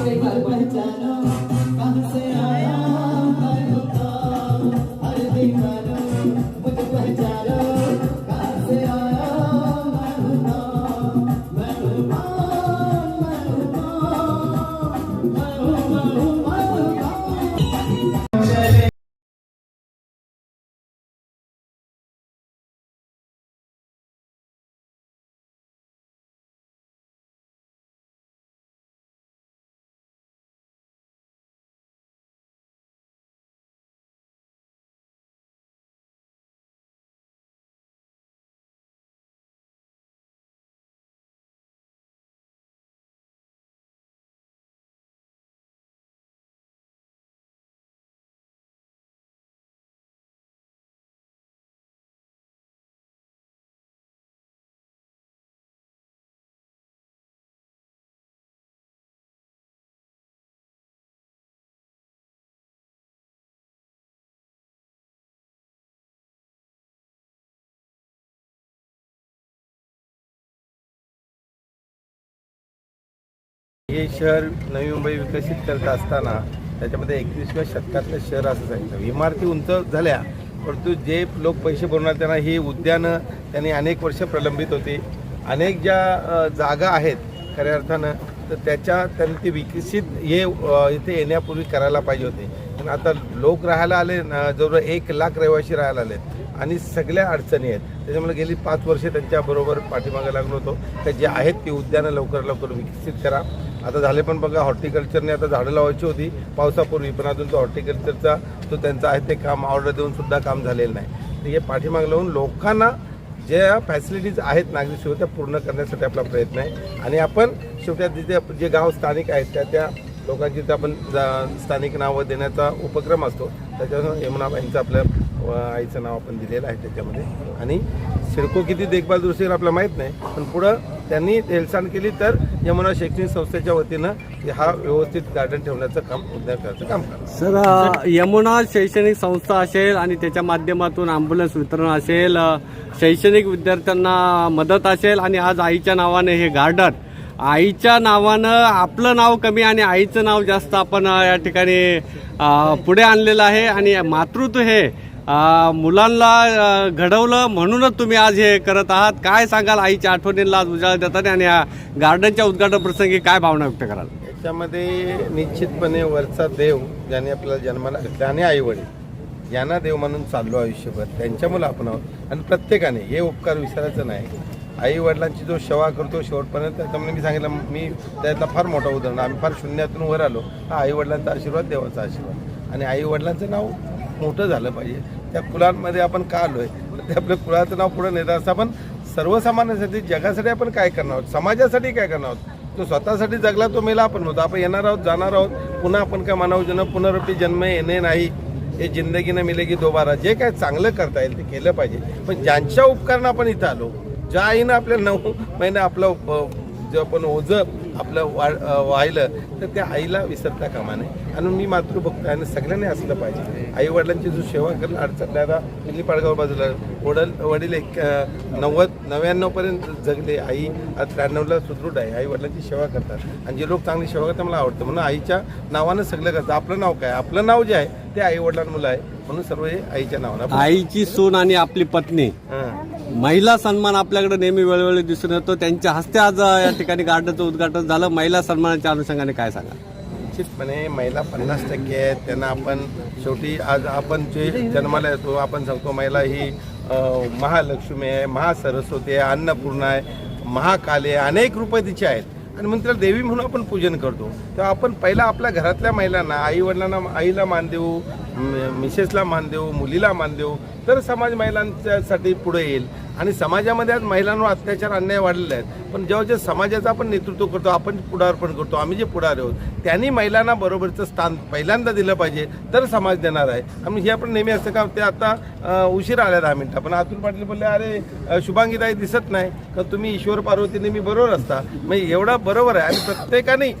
Oke, okay, हे शहर नवी मुंबई विकसित करत असताना त्याच्यामध्ये एकवीसव्या शतकातलं शहर असं सांगितलं. इमारती उंच झाल्या परंतु जे लोक पैसे भरणार त्यांना ही उद्यानं त्यांनी अनेक वर्ष प्रलंबित होती. अनेक ज्या जागा आहेत खऱ्या अर्थानं तर त्याच्या त्यांनी ते विकसित हे इथे येण्यापूर्वी करायला पाहिजे होते. पण आता लोक राहायला आले जवळ एक लाख रहिवाशी राहायला आलेत आणि सगळ्या अडचणी आहेत. त्याच्यामुळे गेली पाच वर्षे त्यांच्याबरोबर पाठीमागे लागलो होतो. तर जे आहेत ती उद्यानं लवकर लवकर विकसित करा. आता झाले पण बघा हॉर्टिकल्चरने आता झाडं लावायची होती पावसापूर्वी पण अजून तो हॉर्टिकल्चरचा तो त्यांचा आहे ते काम ऑर्डर देऊन सुद्धा काम झालेलं नाही. तर हे पाठीमाग लावून लोकांना ज्या फॅसिलिटीज आहेत नागरिक सेवा त्या पूर्ण करण्यासाठी आपला प्रयत्न आहे. आणि आपण शेवटी तिथे जे गाव स्थानिक आहेत त्या त्या लोकांची ते आपण जा- स्थानिक नावं देण्याचा उपक्रम असतो. त्याच्यानं यमुनाबाईंचं आपल्या आईचं नाव आपण दिलेलं आहे त्याच्यामध्ये. आणि सिडको किती देखभाल दुरुस्ती आपल्याला माहीत नाही पण पुढं त्यांनी हेळसांड केली तर यमुना शैक्षणिक संस्थेच्या वतीनं हा व्यवस्थित गार्डन ठेवण्याचं काम उद्या करायचं काम सर यमुना शैक्षणिक संस्था असेल आणि त्याच्या माध्यमातून ॲम्ब्युलन्स वितरण असेल शैक्षणिक विद्यार्थ्यांना मदत असेल आणि आज आईच्या नावाने हे गार्डन आईच्या नावानं आपलं नाव कमी आणि आईचं नाव जास्त आपण या ठिकाणी पुढे आणलेलं आहे आणि मातृत्व हे मुलांना घडवलं म्हणूनच तुम्ही आज हे करत आहात. काय सांगाल आईच्या आठवणींना आज उजाळा देताना आणि या गार्डनच्या उद्घाटन प्रसंगी काय भावना व्यक्त कराल? याच्यामध्ये निश्चितपणे वरचा देव ज्याने आपल्याला जन्माला घातला आणि आई वडील यांना देव म्हणून चाललो आयुष्यभर. त्यांच्यामुळे आपण आहोत. आणि प्रत्येकाने हे उपकार विसरायचं नाही. आई वडिलांची जो सेवा करतो शेवटपर्यंत त्याच्यामुळे मी सांगितलं मी त्यातला फार मोठा उदाहरण आम्ही फार शून्यातून वर आलो. हा आई वडिलांचा आशीर्वाद देवाचा आशीर्वाद. आणि आई वडिलांचं नाव मोठं झालं पाहिजे. त्या कुलांमध्ये आपण का आलो आहे ते आपल्या कुळाचं नाव पुढे नेत असं आपण सर्वसामान्यासाठी जगासाठी आपण काय करणार आहोत? समाजासाठी काय करणार आहोत? तो स्वतःसाठी जगला तो मेला आपण होतो. आपण येणार आहोत जाणार आहोत. पुन्हा आपण काय मानव जन पुनरुक्ती जन्म येणे नाही. हे जिंदगीनं मिलेगी दोबारा. जे काय चांगलं करता येईल ते केलं पाहिजे. पण ज्यांच्या उपकरणं आपण इथं आलो ज्या आईनं आपल्या नऊ महिने आपलं जे आपण ओझं आपलं वा अ, वाहिलं तर त्या आईला विसरता कामा नये. आणि मी मातृभक्त आहे आणि सगळ्यांनी असलं पाहिजे. आई वडिलांची जो सेवा करणं अडचण आता मिली पाडगाव बाजूला वडील वडील एक नव्वद नव्याण्णवपर्यंत जगले. आई त्र्याण्णवला सुदृढ आहे. आई वडिलांची सेवा करतात. आणि जे लोक चांगली सेवा करतात मला आवडतं. म्हणून आईच्या नावानं सगळं करतं आपलं नाव काय? आपलं नाव जे आहे ते आई वडिलांमुळे आहे. म्हणून सर्व हे आईच्या नावानं आईची सून आणि आपली पत्नी. महिला सन्मान आपल्याकडे नेहमी वेळोवेळी दिसून येतो. त्यांच्या हस्ते आज या ठिकाणी गार्डनचं उद्घाटन झालं. महिला सन्मानाच्या अनुषंगाने काय सांगा निश्चितपणे महिला पन्नास टक्के आहेत. त्यांना आपण शेवटी आज आपण जे जन्माला येतो आपण सांगतो महिला ही महालक्ष्मी आहे महासरस्वती आहे अन्नपूर्णा आहे महाकाली आहे अनेक रूपं तिचे आहेत. आणि मग तिला देवी म्हणून आपण पूजन करतो. तेव्हा आपण पहिला आपल्या घरातल्या महिलांना आई वडिलांना आईला मान देऊ मिसेसला मान देऊ मुलीला मान देऊ तर समाज महिलांच्यासाठी पुढे येईल. आणि समाजामध्ये आज महिलांवर अत्याचार अन्याय वाढलेले आहेत. पण जेव्हा जे समाजाचं आपण नेतृत्व करतो आपण पुढारपण करतो आम्ही जे पुढार आहोत त्यांनी महिलांना बरोबरचं स्थान पहिल्यांदा दिलं पाहिजे तर समाज देणार आहे. आणि हे आपण नेहमी असं का ते आता उशीर आल्या दहा मिनटं. पण अतुल पाटील बोलले अरे शुभांगीताई दिसत नाही का तुम्ही ईश्वर पार्वती नेहमी बरोबर असता. म्हणजे एवढा बरोबर आहे. आणि प्रत्येकाने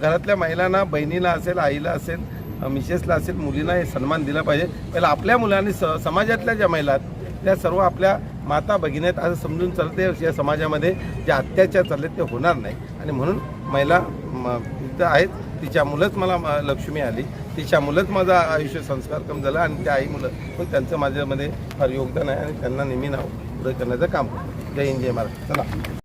घरातल्या महिलांना बहिणीला असेल आईला असेल मिसेसला असेल मुलींना हे सन्मान दिला पाहिजे. त्याला आपल्या मुलांनी स समाजातल्या ज्या महिला आहेत त्या सर्व आपल्या माता भगिनी आहेत असं समजून चालते या समाजामध्ये. जे अत्याचार चालले ते होणार नाही. आणि म्हणून महिला म, इथं आहेत. तिच्यामुळंच मला म- लक्ष्मी आली. तिच्यामुळंच माझा आयुष्य संस्कार कम झाला आणि त्या आई मुलं पण त्यांचं माझ्यामध्ये फार योगदान आहे आणि त्यांना नेहमी नाव पुढे करण्याचं काम करतो जय हिंद जय महाराज चला.